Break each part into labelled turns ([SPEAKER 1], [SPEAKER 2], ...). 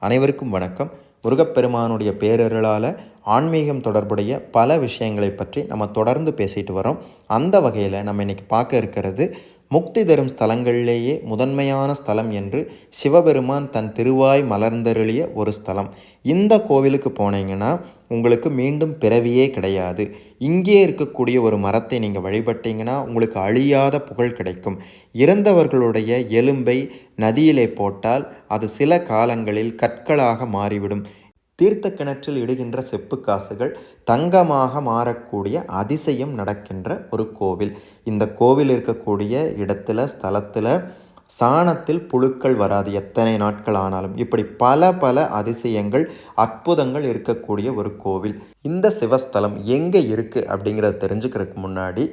[SPEAKER 1] அனைவருக்கும் வணக்கம். முருகப்பெருமானுடைய பேரருளால் ஆன்மீகம் தொடர்புடைய பல விஷயங்களை பற்றி நம்ம தொடர்ந்து பேசிட்டு வரோம். அந்த வகையில் நம்ம இன்றைக்கி பார்க்க இருக்கிறது முக்தி தரும் ஸ்தலங்களிலேயே முதன்மையான ஸ்தலம் என்று சிவபெருமான் தன் திருவாய் மலர்ந்தருளிய ஒரு ஸ்தலம். இந்த கோவிலுக்கு போனீங்கன்னா உங்களுக்கு மீண்டும் பிறவியே கிடையாது. இங்கே இருக்கக்கூடிய ஒரு மரத்தை நீங்கள் வழிபட்டீங்கன்னா உங்களுக்கு அழியாத புகழ் கிடைக்கும். இறந்தவர்களுடைய எலும்பை நதியிலே போட்டால் அது சில காலங்களில் கற்களாக மாறிவிடும். தீர்த்த கிணற்றில் இடுகின்ற செப்பு காசுகள் தங்கமாக மாறக்கூடிய அதிசயம் நடக்கின்ற ஒரு கோவில். இந்த கோவில் இருக்கக்கூடிய இடத்துல ஸ்தலத்தில் சாணத்தில் புழுக்கள் வராது. எத்தனை நாட்கள் ஆனாலும். இப்படி பல பல அதிசயங்கள் அற்புதங்கள் இருக்கக்கூடிய ஒரு கோவில். இந்த சிவஸ்தலம் எங்கே இருக்குது அப்படிங்கிறத தெரிஞ்சுக்கிறதுக்கு முன்னாடி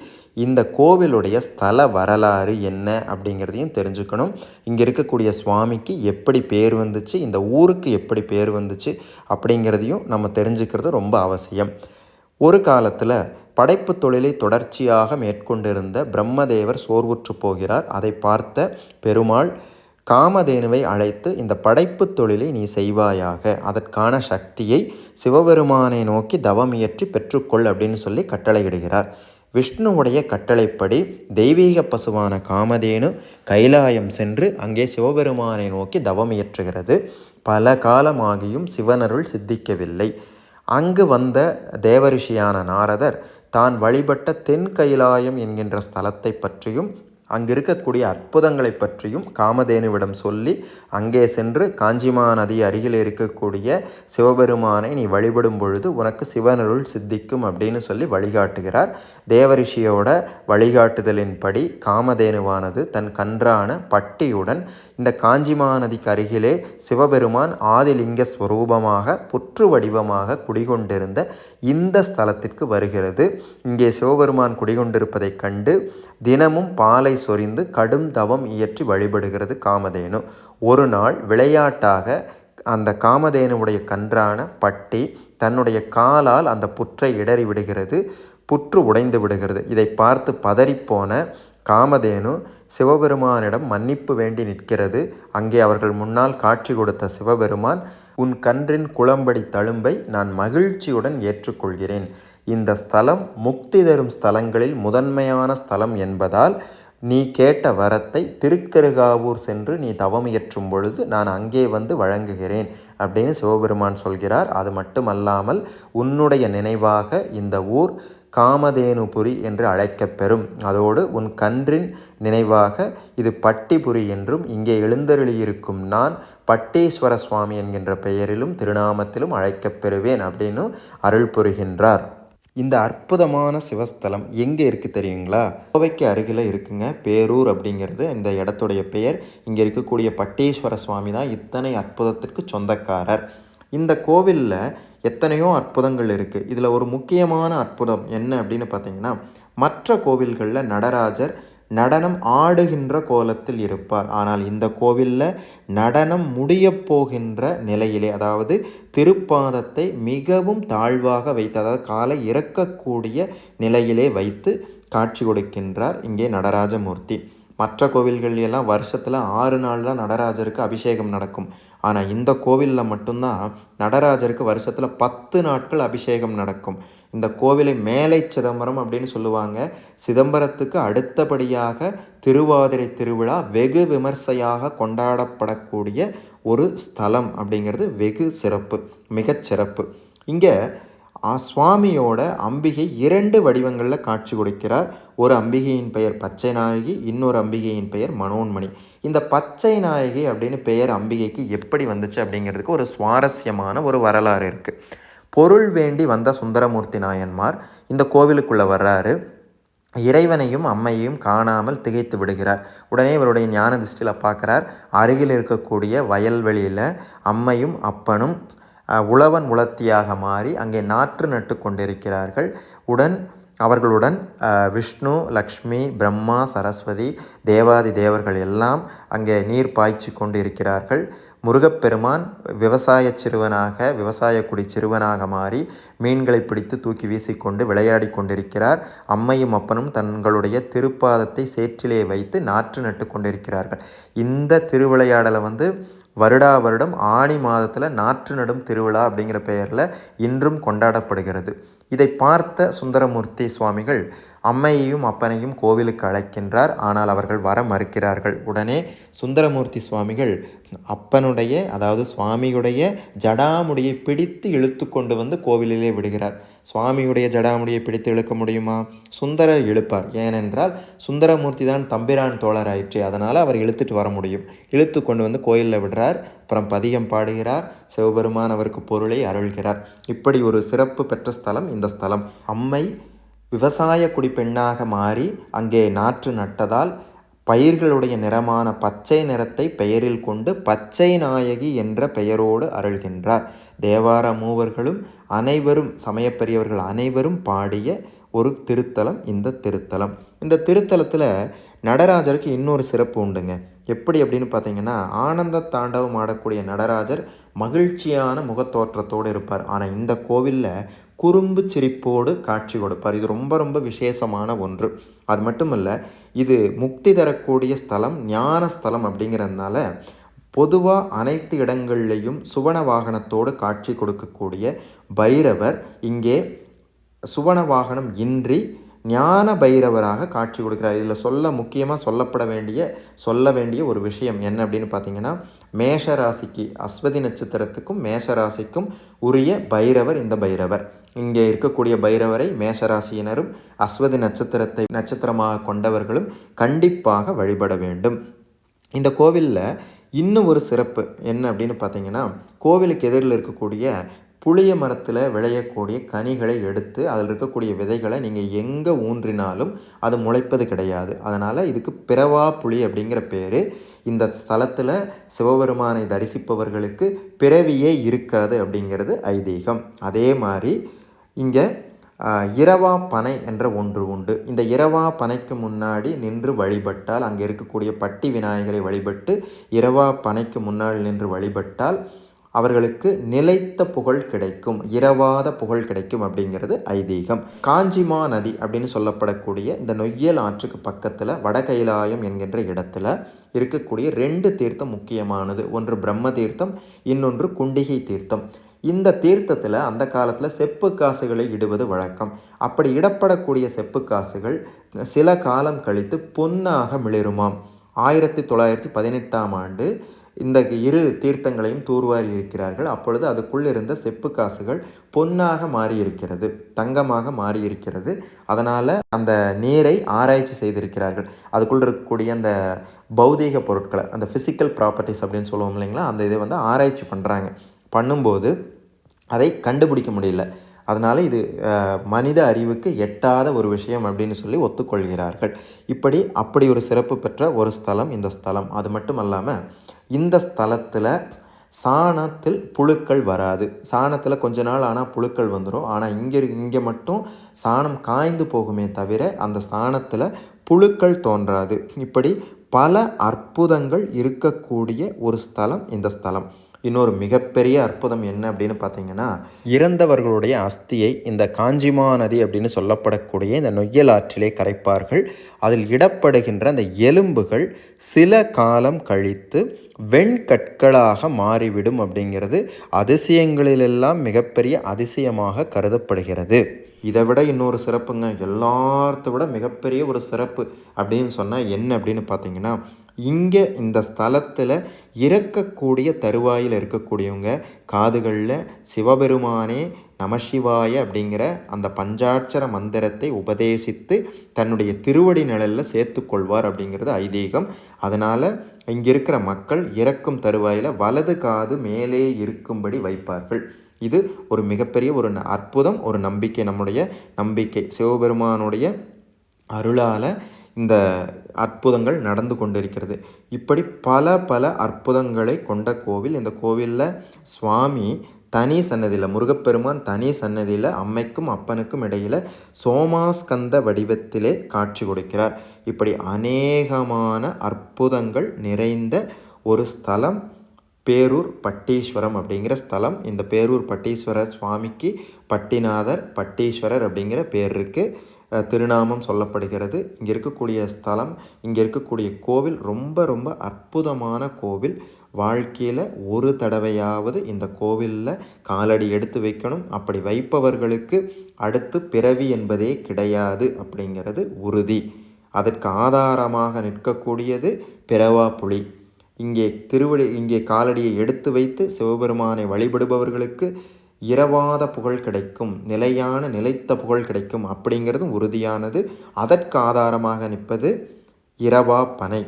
[SPEAKER 1] இந்த கோவிலுடைய ஸ்தல வரலாறு என்ன அப்படிங்கிறதையும் தெரிஞ்சுக்கணும். இங்கே இருக்கக்கூடிய சுவாமிக்கு எப்படி பேர் வந்துச்சு இந்த ஊருக்கு எப்படி பேர் வந்துச்சு அப்படிங்கிறதையும் நம்ம தெரிஞ்சுக்கிறது ரொம்ப அவசியம். ஒரு காலத்தில் படைப்பு தொழிலை தொடர்ச்சியாக மேற்கொண்டிருந்த பிரம்மதேவர் சோர்வுற்று போகிறார். அதை பார்த்த பெருமாள் காமதேனுவை அழைத்து இந்த படைப்பு தொழிலை நீ செய்வாயாக. அதற்கான சக்தியை சிவபெருமானை நோக்கி தவமியற்றி பெற்றுக்கொள் அப்படின்னு சொல்லி கட்டளையிடுகிறார். விஷ்ணுவுடைய கட்டளைப்படி தெய்வீக பசுவான காமதேனு கைலாயம் சென்று அங்கே சிவபெருமானை நோக்கி தவம் இயற்றுகிறது. பல காலமாகியும் சிவனருள் சித்திக்கவில்லை. அங்கு வந்த தேவரிஷியான நாரதர் தான் வழிபட்ட தென் கைலாயம் என்கின்ற ஸ்தலத்தை பற்றியும் அங்கு இருக்கக்கூடிய அற்புதங்களை பற்றியும் காமதேனுவிடம் சொல்லி அங்கே சென்று காஞ்சிமா நதி அருகில் இருக்கக்கூடிய சிவபெருமானை நீ வழிபடும் பொழுது உனக்கு சிவனருள் சித்திக்கும் அப்படின்னு சொல்லி வழிகாட்டுகிறார். தேவரிஷியோட வழிகாட்டுதலின்படி காமதேனுவானது தன் கன்றான பட்டியுடன் இந்த காஞ்சிமா நதிக்கு அருகிலே சிவபெருமான் ஆதிலிங்க ஸ்வரூபமாக புற்று வடிவமாக குடிகொண்டிருந்த இந்த ஸ்தலத்திற்கு வருகிறது. இங்கே சிவபெருமான் குடிகொண்டிருப்பதைக் கண்டு தினமும் பாலை சொரிந்து கடும் தவம் இயற்றி வழிபடுகிறது காமதேனு. ஒரு நாள் விளையாட்டாக அந்த காமதேனுவுடைய கன்றான பட்டி தன்னுடைய காலால் அந்த புற்றை இடறி விடுகிறது புற்று உடைந்து விடுகிறது. இதை பார்த்து பதறிப்போன காமதேனு சிவபெருமானிடம் மன்னிப்பு வேண்டி நிற்கிறது. அங்கே அவர்கள் முன்னால் காட்சி கொடுத்த சிவபெருமான் உன் கன்றின் குளம்படி தழும்பை நான் மகிழ்ச்சியுடன் ஏற்றுக்கொள்கிறேன். இந்த ஸ்தலம் முக்தி தரும் ஸ்தலங்களில் முதன்மையான ஸ்தலம் என்பதால் நீ கேட்ட வரத்தை திருக்கருகாவூர் சென்று நீ தவம் இயற்றும் பொழுது நான் அங்கே வந்து வழங்குகிறேன் அப்படின்னு சிவபெருமான் சொல்கிறார். அது மட்டுமல்லாமல் உன்னுடைய நினைவாக இந்த ஊர் காமதேனுபுரி என்று அழைக்கப்பெறும். அதோடு உன் கன்றின் நினைவாக இது பட்டிபுரி என்றும் இங்கே எழுந்தருளியிருக்கும் நான் பட்டீஸ்வர சுவாமி என்கின்ற பெயரிலும் திருநாமத்திலும் அழைக்கப்பெறுவேன் அப்படின்னு அருள் புரிகின்றார். இந்த அற்புதமான சிவஸ்தலம் எங்கே இருக்குது தெரியுங்களா? கோவைக்கு அருகில் இருக்குங்க பேரூர் அப்படிங்கிறது. இந்த இடத்துடைய பெயர். இங்கே இருக்கக்கூடிய பட்டீஸ்வர சுவாமி தான் இத்தனை அற்புதத்திற்கு சொந்தக்காரர். இந்த கோவிலில் எத்தனையோ அற்புதங்கள் இருக்குது இதில் ஒரு முக்கியமான அற்புதம் என்ன அப்படின்னு பார்த்தீங்கன்னா மற்ற கோவில்களில் நடராஜர் நடனம் ஆடுகின்ற கோலத்தில் இருப்பார். ஆனால் இந்த கோவிலில் நடனம் முடியப் போகின்ற நிலையிலே அதாவது திருப்பாதத்தை மிகவும் தாழ்வாக வைத்து அதாவது காலை இறக்கக்கூடிய நிலையிலே வைத்து காட்சி கொடுக்கின்றார் இங்கே நடராஜமூர்த்தி. மற்ற கோவில்கள் எல்லாம் வருஷத்தில் ஆறு நாள் தான் நடராஜருக்கு அபிஷேகம் நடக்கும். ஆனால் இந்த கோவிலில் மட்டும்தான் நடராஜருக்கு வருஷத்தில் பத்து நாட்கள் அபிஷேகம் நடக்கும். இந்த கோவிலை மேலை சிதம்பரம் அப்படின்னு சொல்லுவாங்க. சிதம்பரத்துக்கு அடுத்தபடியாக திருவாதிரை திருவிழா வெகு விமர்சையாக கொண்டாடப்படக்கூடிய ஒரு ஸ்தலம் அப்படிங்கிறது வெகு சிறப்பு மிகச்சிறப்பு இங்கே சுவாமியோட அம்பிகை இரண்டு வடிவங்களில் காட்சி கொடுக்கிறார். ஒரு அம்பிகையின் பெயர் பச்சை நாயகி இன்னொரு அம்பிகையின் பெயர் மனோன்மணி. இந்த பச்சை நாயகி அப்படின்னு பெயர் அம்பிகைக்கு எப்படி வந்துச்சு அப்படிங்கிறதுக்கு ஒரு சுவாரஸ்யமான ஒரு வரலாறு இருக்குது பொருள் வேண்டி வந்த சுந்தரமூர்த்தி நாயன்மார் இந்த கோவிலுக்குள்ளே வர்றாரு. இறைவனையும் அம்மையையும் காணாமல் திகைத்து விடுகிறார். உடனே இவருடைய ஞான திருஷ்டியில் பார்க்குறார் அருகில் இருக்கக்கூடிய வயல்வெளியில் அம்மையும் அப்பனும் உழவன் உளத்தியாக மாறி அங்கே நாற்று நட்டு கொண்டிருக்கிறார்கள். உடன் அவர்களுடன் விஷ்ணு லக்ஷ்மி பிரம்மா சரஸ்வதி தேவாதி தேவர்கள் எல்லாம் அங்கே நீர் பாய்ச்சி கொண்டு இருக்கிறார்கள் முருகப்பெருமான் விவசாய சிறுவனாக விவசாய குடி சிறுவனாக மாறி மீன்களை பிடித்து தூக்கி வீசிக்கொண்டு விளையாடி கொண்டிருக்கிறார். அம்மையும் அப்பனும் தங்களுடைய திருப்பாதத்தை சேற்றிலே வைத்து நாற்று நட்டு கொண்டிருக்கிறார்கள். இந்த திருவிளையாடலை வந்து வருடா வருடம் ஆணி மாதத்தில் நாற்று நடும் திருவிழா அப்படிங்கிற பெயரில் இன்றும் கொண்டாடப்படுகிறது. இதை பார்த்த சுந்தரமூர்த்தி சுவாமிகள் அம்மையையும் அப்பனையும் கோவிலுக்கு அழைக்கின்றார். ஆனால் அவர்கள் வர மறுக்கிறார்கள். உடனே சுந்தரமூர்த்தி சுவாமிகள் அப்பனுடைய அதாவது சுவாமியுடைய ஜடாமுடியை பிடித்து இழுத்து கொண்டு வந்து கோவிலிலே விடுகிறார். சுவாமியுடைய ஜடாமுடியை பிடித்து இழுக்க முடியுமா? சுந்தரர் இழுப்பார். ஏனென்றால் சுந்தரமூர்த்தி தான் தம்பிரான் தோழராயிற்று. அதனால் அவர் இழுத்துட்டு வர முடியும். இழுத்து கொண்டு வந்து கோயிலில் விடுறார். அப்புறம் பதிகம் பாடுகிறார். சிவபெருமான் அவருக்கு பொருளை அருள்கிறார். இப்படி ஒரு சிறப்பு பெற்ற ஸ்தலம் இந்த ஸ்தலம். அம்மை விவசாய குடிப்பெண்ணாக மாறி அங்கே நாற்று நட்டதால் பயிர்களுடைய நிறமான பச்சை நிறத்தை பெயரில் கொண்டு பச்சை நாயகி என்ற பெயரோடு அருள்கின்றார். தேவார மூவர்களும் அனைவரும் சமயப்பெரியவர்கள் அனைவரும் பாடிய ஒரு திருத்தலம் இந்த திருத்தலம். இந்த திருத்தலத்தில் நடராஜருக்கு இன்னொரு சிறப்பு உண்டுங்க. எப்படி அப்படின்னு பார்த்தீங்கன்னா ஆனந்த தாண்டவம் ஆடக்கூடிய நடராஜர் மகிழ்ச்சியான முகத்தோற்றத்தோடு இருப்பார். ஆனால் இந்த கோவிலில் குறும்பு சிரிப்போடு காட்சி கொடுப்பார். இது ரொம்ப ரொம்ப விசேஷமான ஒன்று. அது மட்டும் இல்லை இது முக்தி தரக்கூடிய ஸ்தலம் ஞான ஸ்தலம் அப்படிங்கிறதுனால பொதுவாக அனைத்து இடங்கள்லேயும் சுவன வாகனத்தோடு காட்சி கொடுக்கக்கூடிய பைரவர் இங்கே சுவன வாகனம் இன்றி ஞான பைரவராக காட்சி கொடுக்கிறார். இதில் சொல்ல முக்கியமாக சொல்லப்பட வேண்டிய சொல்ல வேண்டிய ஒரு விஷயம் என்ன அப்படின்னு பார்த்தீங்கன்னா மேஷராசிக்கு அஸ்வதி நட்சத்திரத்துக்கும் மேஷராசிக்கும் உரிய பைரவர் இந்த பைரவர். இங்கே இருக்கக்கூடிய பைரவரை மேஷராசியினரும் அஸ்வதி நட்சத்திரத்தை நட்சத்திரமாக கொண்டவர்களும் கண்டிப்பாக வழிபட வேண்டும். இந்த கோவிலில் இன்னும் ஒரு சிறப்பு என்ன அப்படின்னு பார்த்தீங்கன்னா கோவிலுக்கு எதிரில் இருக்கக்கூடிய புளிய மரத்தில் விளையக்கூடிய கனிகளை எடுத்து அதில் இருக்கக்கூடிய விதைகளை நீங்கள் எங்கே ஊன்றினாலும் அது முளைப்பது கிடையாது. அதனால் இதுக்கு பிறவா புளி அப்படிங்கிற பேர். இந்த ஸ்தலத்தில் சிவபெருமானை தரிசிப்பவர்களுக்கு பிறவியே இருக்காது அப்படிங்கிறது ஐதீகம். அதே மாதிரி இங்கே இரவா பனை என்ற ஒன்று உண்டு. இந்த இரவா பனைக்கு முன்னாடி நின்று வழிபட்டால் அங்கே இருக்கக்கூடிய பட்டி விநாயகரை வழிபட்டு இரவா பனைக்கு முன்னால் நின்று வழிபட்டால் அவர்களுக்கு நிலைத்த புகழ் கிடைக்கும் இரவாத புகழ் கிடைக்கும் அப்படிங்கிறது ஐதீகம். காஞ்சிமா நதி அப்படின்னு சொல்லப்படக்கூடிய இந்த நொய்யல் ஆற்றுக்கு பக்கத்தில் வடகைலாயம் என்கின்ற இடத்துல இருக்கக்கூடிய ரெண்டு தீர்த்தம் முக்கியமானது. ஒன்று பிரம்ம தீர்த்தம் இன்னொன்று குண்டிகை தீர்த்தம். இந்த தீர்த்தத்தில் அந்த காலத்தில் செப்பு காசுகளை இடுவது வழக்கம். அப்படி இடப்படக்கூடிய செப்பு காசுகள் சில காலம் கழித்து பொன்னாக மிளிருமாம். ஆயிரத்தி தொள்ளாயிரத்தி பதினெட்டாம் ஆண்டு இந்த இரு தீர்த்தங்களையும் தூர்வாரி இருக்கிறார்கள். அப்பொழுது அதுக்குள் இருந்த செப்பு காசுகள் பொன்னாக மாறியிருக்கிறது தங்கமாக மாறியிருக்கிறது. அதனால் அந்த நீரை ஆராய்ச்சி செய்திருக்கிறார்கள். அதுக்குள் இருக்கக்கூடிய அந்த பௌதீக பொருட்களை அந்த ஃபிசிக்கல் ப்ராப்பர்ட்டிஸ் அப்படின்னு சொல்லுவோம் இல்லைங்களா? அந்த இதை வந்து ஆராய்ச்சி பண்ணுறாங்க பண்ணும்போது அதை கண்டுபிடிக்க முடியல. அதனால் இது மனித அறிவுக்கு எட்டாத ஒரு விஷயம் அப்படின்னு சொல்லி ஒத்துக்கொள்கிறார்கள். இப்படி அப்படி ஒரு சிறப்பு பெற்ற ஒரு ஸ்தலம் இந்த ஸ்தலம். அது மட்டும் அல்லாமல் இந்த ஸ்தலத்தில் சாணத்தில் புழுக்கள் வராது. சாணத்தில் கொஞ்ச நாள் ஆனால் புழுக்கள் வந்துடும் ஆனால் இங்கே இங்கே மட்டும் சாணம் காய்ந்து போகுமே தவிர அந்த சாணத்தில் புழுக்கள் தோன்றாது. இப்படி பல அற்புதங்கள் இருக்கக்கூடிய ஒரு ஸ்தலம் இந்த ஸ்தலம். இன்னொரு மிகப்பெரிய அற்புதம் என்ன அப்படின்னு பார்த்தீங்கன்னா இறந்தவர்களுடைய அஸ்தியை இந்த காஞ்சிமா நதி அப்படின்னு சொல்லப்படக்கூடிய இந்த நொய்யல் ஆற்றிலே கரைப்பார்கள். அதில் இடப்படுகின்ற அந்த எலும்புகள் சில காலம் கழித்து வெண்கற்களாக மாறிவிடும் அப்படிங்கிறது அதிசயங்களிலெல்லாம் மிகப்பெரிய அதிசயமாக கருதப்படுகிறது. இதை விட இன்னொரு சிறப்புங்க எல்லாத்த விட மிகப்பெரிய ஒரு சிறப்பு அப்படின்னு சொன்னால் என்ன அப்படின்னு பார்த்தீங்கன்னா இங்கே இந்த ஸ்தலத்தில் இறக்கக்கூடிய தருவாயில் இருக்கக்கூடியவங்க காதுகளில் சிவபெருமானே நமசிவாய அப்படிங்கிற அந்த பஞ்சாட்சர மந்திரத்தை உபதேசித்து தன்னுடைய திருவடி நிழலில் சேர்த்து கொள்வார் அப்படிங்கிறது ஐதீகம். அதனால் இங்கே இருக்கிற மக்கள் இறக்கும் தருவாயில் வலது காது மேலே இருக்கும்படி வைப்பார்கள். இது ஒரு மிகப்பெரிய ஒரு அற்புதம் ஒரு நம்பிக்கை நம்முடைய நம்பிக்கை. சிவபெருமானுடைய அருளால் இந்த அற்புதங்கள் நடந்து கொண்டிருக்கிறது. இப்படி பல பல அற்புதங்களை கொண்ட கோவில் இந்த கோவிலில் சுவாமி தனி சன்னதியில் முருகப்பெருமான் தனி சன்னதியில் அம்மைக்கும் அப்பனுக்கும் இடையில் சோமாஸ்கந்த வடிவத்திலே காட்சி கொடுக்கிறார். இப்படி அநேகமான அற்புதங்கள் நிறைந்த ஒரு ஸ்தலம் பேரூர் பட்டீஸ்வரம் அப்படிங்கிற ஸ்தலம். இந்த பேரூர் பட்டீஸ்வரர் சுவாமிக்கு பட்டிநாதர் பட்டீஸ்வரர் அப்படிங்கிற பேர் இருக்குது திருநாமம் சொல்லப்படுகிறது. இங்கே இருக்கக்கூடிய ஸ்தலம் இங்கே இருக்கக்கூடிய கோவில் ரொம்ப ரொம்ப அற்புதமான கோவில். வாழ்க்கையில் ஒரு தடவையாவது இந்த கோவிலில் காலடி எடுத்து வைக்கணும். அப்படி வைப்பவர்களுக்கு அடுத்து பிறவி என்பதே கிடையாது அப்படிங்கிறது உறுதி. அதற்கு ஆதாரமாக நிற்கக்கூடியது பிறவா புலி. இங்கே திருவடி இங்கே காலடியை எடுத்து வைத்து சிவபெருமானை வழிபடுபவர்களுக்கு இரவாத புகழ் கிடைக்கும் நிலையான நிலைத்த புகழ் கிடைக்கும் அப்படிங்கிறது உறுதியானது. அதற்கு ஆதாரமாக நிற்பது இரவா பனை.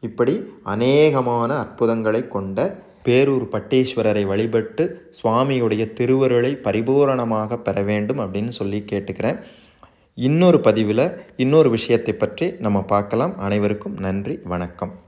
[SPEAKER 1] இப்படி அநேகமான அற்புதங்களை கொண்ட பேரூர் பட்டீஸ்வரரை வழிபட்டு சுவாமியுடைய திருவருளை பரிபூரணமாக பெற வேண்டும் அப்படின்னு சொல்லி கேட்டுக்கிறேன். இன்னொரு பதிவில் இன்னொரு விஷயத்தை பற்றி நம்ம பார்க்கலாம். அனைவருக்கும் நன்றி வணக்கம்.